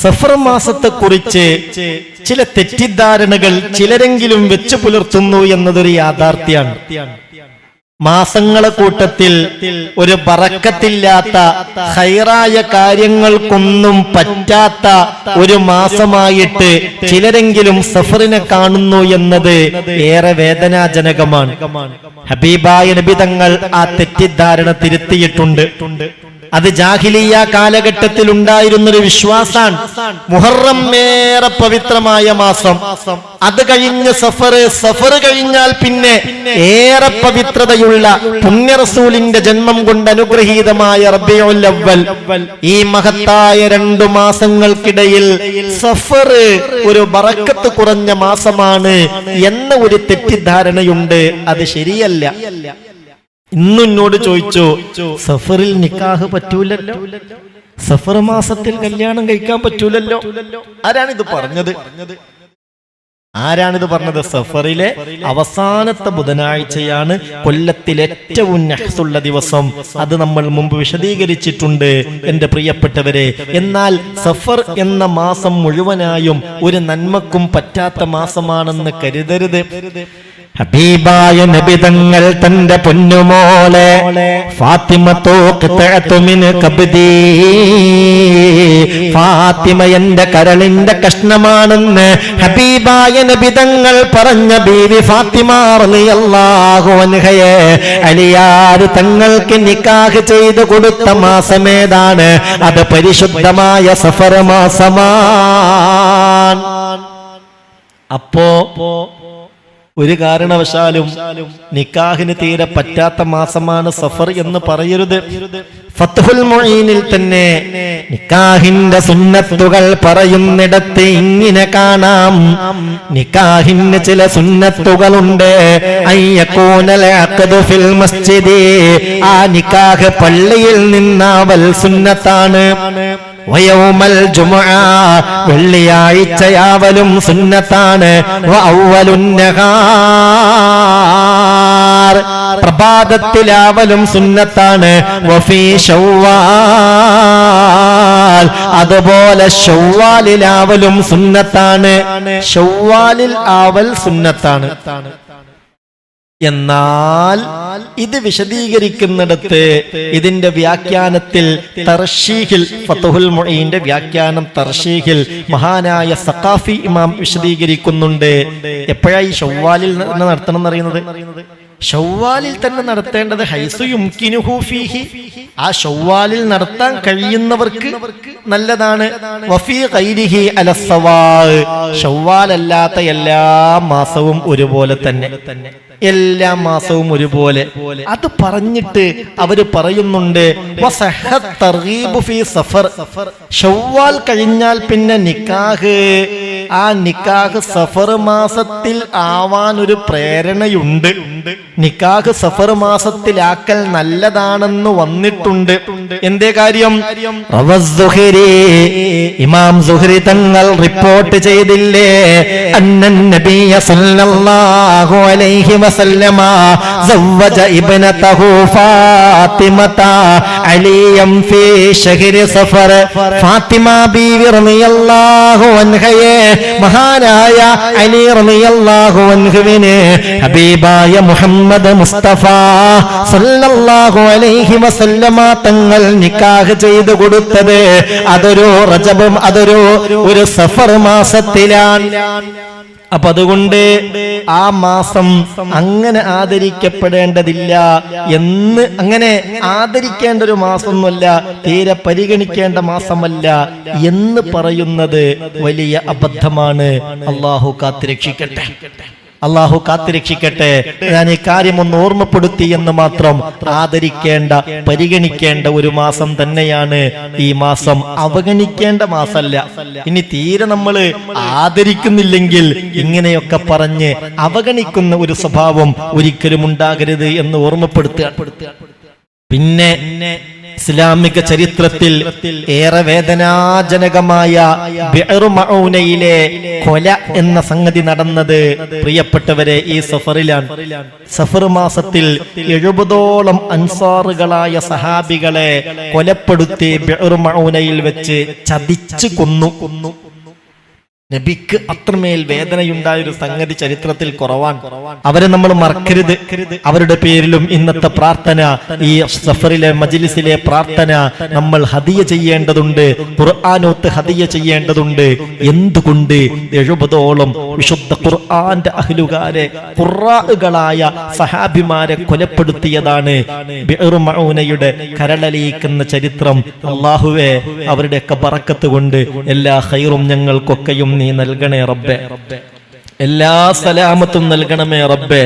സഫർ മാസത്തെ കുറിച്ച് ചില തെറ്റിദ്ധാരണകൾ ചിലരെങ്കിലും വെച്ചു പുലർത്തുന്നു എന്നതൊരു യാഥാർത്ഥ്യമാണ് മാസങ്ങളെ കൂട്ടത്തിൽ ഒരു പറക്കത്തില്ലാത്ത ഹൈറായ കാര്യങ്ങൾക്കൊന്നും പറ്റാത്ത ഒരു മാസമായിട്ട് ചിലരെങ്കിലും സഫറിനെ കാണുന്നു എന്നത് ഏറെ വേദനാജനകമാണ്. ഹബീബായ നബി തങ്ങൾ ആ തെറ്റിദ്ധാരണ തിരുത്തിയിട്ടുണ്ട്. അത് ജാഹിലിയ കാലഘട്ടത്തിൽ ഉണ്ടായിരുന്നൊരു വിശ്വാസാണ്. മുഹറം ഏറെ പവിത്രമായ മാസം. അത് കഴിഞ്ഞ് സഫർ സഫർ കഴിഞ്ഞാൽ പിന്നെ ഏറെ പവിത്രതയുള്ള പുണ്യറസൂലിന്റെ ജന്മം കൊണ്ട് അനുഗ്രഹീതമായ അവൽ ഈ മഹത്തായ രണ്ടു മാസങ്ങൾക്കിടയിൽ സഫർ ഒരു ബറക്കത്ത് കുറഞ്ഞ മാസമാണ് എന്ന ഒരു തെറ്റിദ്ധാരണയുണ്ട്. അത് ശരിയല്ല. ഇന്നും എന്നോട് ചോദിച്ചു സഫറിൽ നിക്കാഹ് പറ്റൂലല്ലോ? സഫർ മാസത്തിൽ കല്യാണം കഴിക്കാൻ പറ്റൂലല്ലോ? ആരാണിത് പറഞ്ഞത്? ആരാണിത് പറഞ്ഞത്? സഫറിലെ അവസാനത്തെ ബുധനാഴ്ചയാണ് കൊല്ലത്തിൽ ഏറ്റവും നഹ്സുള്ള ദിവസം. അത് നമ്മൾ മുമ്പ് വിശദീകരിച്ചിട്ടുണ്ട് എന്റെ പ്രിയപ്പെട്ടവരെ. എന്നാൽ സഫർ എന്ന മാസം മുഴുവനായും ഒരു നന്മക്കും പറ്റാത്ത മാസമാണെന്ന് കരുതരുത്. ഹബീബായ നബിതങ്ങൾ തന്റെ പൊന്നുമോളെ ഫാത്തിമത്തോ ഖിത്അത്തുമിന് കബ്ദീ ഫാത്തിമ എന്റെ കരളിന്റെ കഷ്ണമാണെന്ന് ഹബീബായ നബിതങ്ങൾ പറഞ്ഞ ബീവി ഫാത്തിമ റളിയല്ലാഹു അൻഹയെ. അലിയാർ തങ്ങൾക്ക് നിക്കാഹ് ചെയ്തു കൊടുത്ത മാസമേതാണ്. അത് പരിശുദ്ധമായ സഫർ മാസമാണ് അപ്പോ ഒരു കാരണവശാലും നിക്കാഹിന് തീരെ പറ്റാത്ത മാസമാണ് സഫർ എന്ന് പറയരുത്. ഫത്തുൽ മൊയ്നിൽ തന്നെ നിക്കാഹിന്റെ സുന്നത്തുകൾ പറയുന്നിടത്ത് ഇങ്ങനെ കാണാം. നിക്കാഹിന് ചില സുന്നത്തുകളുണ്ട്. ഫിൽ മസ്ജിദി. ആ നിക്കാഹ് പള്ളിയിൽ നിന്നാവൽ സുന്നത്താണ്. വെള്ളിയാഴ്ചയാവലും സുന്നത്താണ്. പ്രഭാതത്തിലാവലും സുന്നത്താണ്. അതുപോലെ ഷവ്വാലിലാവലും സുന്നത്താണ്. ഷവ്വാലിൽ ആവൽ സുന്നത്താണ്. എന്നാൽ ഇത് വിശദീകരിക്കുന്നിടത്ത് ഇതിന്റെ വ്യാഖ്യാനത്തിൽ തർഷീഹിൽ ഫത്തുഹുൽ മൊഴീന്റെ വ്യാഖ്യാനം തർഷീഹിൽ മഹാനായ സഖാഫി ഇമാം വിശദീകരിക്കുന്നുണ്ട്. എപ്പോഴായി ഷവ്വാലിൽ നടത്തണം എന്നറിയുന്നത്? ഷവ്വാലിൽ തന്നെ നടത്തേണ്ടത് ഹൈസു യുംകിനുഹു ഫീഹി. ആ ഷവ്വാലിൽ നടത്താൻ കഴിയുന്നവർക്ക് നല്ലതാണ്. അല്ലാത്ത എല്ലാ മാസവും ഒരുപോലെ തന്നെ തന്നെ. എല്ലാ മാസവും ഒരുപോലെ. അത് പറഞ്ഞിട്ട് അവർ പറയുന്നുണ്ട് സഫർ. കഴിഞ്ഞാൽ പിന്നെ നിക്കാഹ്. ആ നിക്കാഹ് സഫർ മാസത്തിൽ ആവാൻ ഒരു പ്രേരണയുണ്ട്. നിക്കാഹ് സഫർ മാസത്തിലാക്കൽ നല്ലതാണെന്ന് വന്നിട്ടുണ്ട്. എന്തേ കാര്യം? ഇമാം സുഹരി തങ്ങൾ റിപ്പോർട്ട് ചെയ്തില്ലേ? അന്നൻ നബിയ സല്ലല്ലാഹു അലൈഹി വസല്ലമ സവ്വജ ഇബ്നതഹു ഫാത്തിമത അലിയം ഫീ ശഹരി സഫർ. ഫാത്തിമ ബീവി റളിയല്ലാഹു അൻഹയെ മഹാനായ അലി റളിയല്ലാഹു അൻഹുവിനെ ഹബീബായ മുഹമ്മദ് മുസ്തഫ സല്ലല്ലാഹു അലൈഹി വസല്ലമ തങ്ങൾ നിക്കാഹ് ചെയ്തു കൊടുത്തത് അതൊരു റജബും അതൊരു ഒരു സഫർ മാസത്തിലാണ്. അപ്പൊ അതുകൊണ്ട് ആ മാസം അങ്ങനെ ആദരിക്കപ്പെടേണ്ടതില്ല എന്ന് അങ്ങനെ ആദരിക്കേണ്ട ഒരു മാസമൊന്നുമല്ല തീരെ പരിഗണിക്കേണ്ട മാസമല്ല എന്ന് പറയുന്നത് വലിയ അബദ്ധമാണ്. അള്ളാഹു കാത്തിരക്ഷിക്കട്ടെ അള്ളാഹു കാത്തിരക്ഷിക്കട്ടെ. ഞാൻ ഈ കാര്യം ഒന്ന് ഓർമ്മപ്പെടുത്തി എന്ന് മാത്രം ആദരിക്കേണ്ട പരിഗണിക്കേണ്ട ഒരു മാസം തന്നെയാണ് ഈ മാസം. അവഗണിക്കേണ്ട മാസമല്ല ഇനി തീരെ നമ്മൾ ആദരിക്കുന്നില്ലെങ്കിൽ ഇങ്ങനെയൊക്കെ പറഞ്ഞ് അവഗണിക്കുന്ന ഒരു സ്വഭാവം ഒരിക്കലും ഉണ്ടാകരുത് എന്ന് ഓർമ്മപ്പെടുത്തുക. പിന്നെ ഇസ്ലാമിക ചരിത്രത്തിൽ ഏറെ വേദനാജനകമായ ബിഅ്റു കൊല എന്ന സംഗതി നടന്നത് പ്രിയപ്പെട്ടവരെ ഈ സഫറിലാണ്. സഫർ മാസത്തിൽ എഴുപതോളം അൻസാറുകളായ സഹാബികളെ കൊലപ്പെടുത്തി ബിഅ്റു മഊനയിൽ വെച്ച് ചതിച്ചു കൊന്നു കൊന്നു. നബിക്ക് അത്രമേൽ വേദനയുണ്ടായ ഒരു സംഗതി ചരിത്രത്തിൽ കുറവാണ്. അവരെ നമ്മൾ മറക്കരുത്. അവരുടെ പേരിലും ഇന്നത്തെ പ്രാർത്ഥന ഈ സഫറിലെ മജിലിസിലെ പ്രാർത്ഥന നമ്മൾ ഹദിയ ചെയ്യേണ്ടതുണ്ട്. ഖുർആാനോത്ത് ഹദിയ ചെയ്യേണ്ടതുണ്ട്. എന്തുകൊണ്ട് എഴുപതോളം വിശുദ്ധ ഖുർആന്റെ അഹ്ലുകാരെ ഖുറാകളായ സഹാബിമാരെ കൊലപ്പെടുത്തിയതാണ് ബിഅ്റു മഊനയുടെ കരളലിയിക്കുന്ന ചരിത്രം. അള്ളാഹുവെ അവരുടെയൊക്കെ പറക്കത്ത് കൊണ്ട് എല്ലാ ഹൈറും ഞങ്ങൾക്കൊക്കെയും നീ നൽകണേ റബ്ബെ. എല്ലാ സലാമത്തും നൽകണമേ റബ്ബെ.